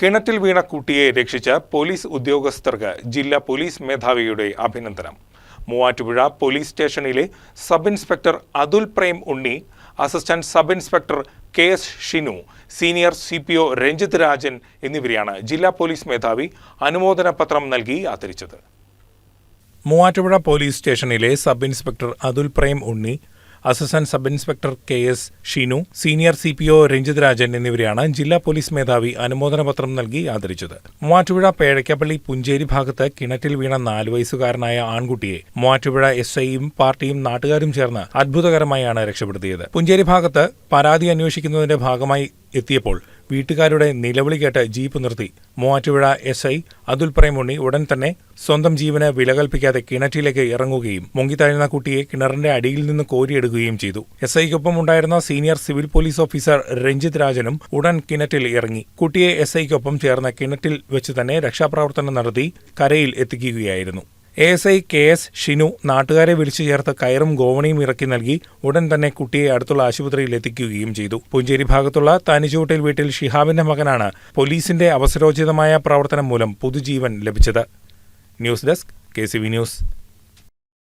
കിണറ്റിൽ വീണ കുട്ടിയെ രക്ഷിച്ച പോലീസ് ഉദ്യോഗസ്ഥർക്ക് ജില്ലാ പോലീസ് മേധാവിയുടെ അഭിനന്ദനം. മൂവാറ്റുപുഴ പോലീസ് സ്റ്റേഷനിലെ sub inspector Athul Prem Unni assistant sub inspector K S Shinu senior C P O Ranjith Rajan എന്നിവരെയാണ് ജില്ലാ പോലീസ് മേധാവി അനുമോദന പത്രം നൽകി ആദരിച്ചത്. മൂവാറ്റുപുഴ പോലീസ് സ്റ്റേഷനിലെ sub inspector Athul Prem Unni assistant sub inspector K S Shinu senior C P O Ranjith Rajan എന്നിവരെയാണ് ജില്ലാ പോലീസ് മേധാവി അനുമോദന പത്രം നൽകി ആദരിച്ചത്. മൂവാറ്റുപുഴ പേഴയ്ക്കപ്പള്ളി പുഞ്ചേരി ഭാഗത്ത് കിണറ്റിൽ വീണ നാല് വയസ്സുകാരനായ ആൺകുട്ടിയെ മൂവാറ്റുപുഴ എസ് ഐയും പാർട്ടിയും നാട്ടുകാരും ചേർന്ന് അത്ഭുതകരമായാണ് രക്ഷപ്പെടുത്തിയത്. പുഞ്ചേരി ഭാഗത്ത് പരാതി അന്വേഷിക്കുന്നതിന്റെ ഭാഗമായി എത്തിയപ്പോൾ വീട്ടുകാരുടെ നിലവിളി കേട്ട് ജീപ്പ് നിർത്തി. മൂവാറ്റുപുഴ എസ് ഐ അതുൽ പ്രേമുണ്ണി ഉടൻ തന്നെ സ്വന്തം ജീവന് വിലകൽപ്പിക്കാതെ കിണറ്റിലേക്ക് ഇറങ്ങുകയും മുങ്ങിത്താഴ്ന്ന കുട്ടിയെ കിണറിന്റെ അടിയിൽ നിന്ന് കോരിയെടുക്കുകയും ചെയ്തു. എസ് ഐക്കൊപ്പം ഉണ്ടായിരുന്ന senior civil police officer Ranjith രാജനും ഉടൻ കിണറ്റിൽ ഇറങ്ങി. കുട്ടിയെ എസ് ഐക്കൊപ്പം ചേർന്ന കിണറ്റിൽ വെച്ച് തന്നെ രക്ഷാപ്രവർത്തനം നടത്തി കരയിൽ എത്തിക്കുകയായിരുന്നു. A S I K S Shinu നാട്ടുകാരെ വിളിച്ചു ചേർത്ത് കയറും ഗോവണിയും ഇറക്കി നൽകി ഉടൻ തന്നെ കുട്ടിയെ അടുത്തുള്ള ആശുപത്രിയിൽ എത്തിക്കുകയും ചെയ്തു. പുഞ്ചേരി ഭാഗത്തുള്ള താനിച്ചൂട്ടിൽ വീട്ടിൽ ഷിഹാബിന്റെ മകനാണ് പോലീസിന്റെ അവസരോചിതമായ പ്രവർത്തനം മൂലം പുതുജീവൻ ലഭിച്ചത്. News desk K news.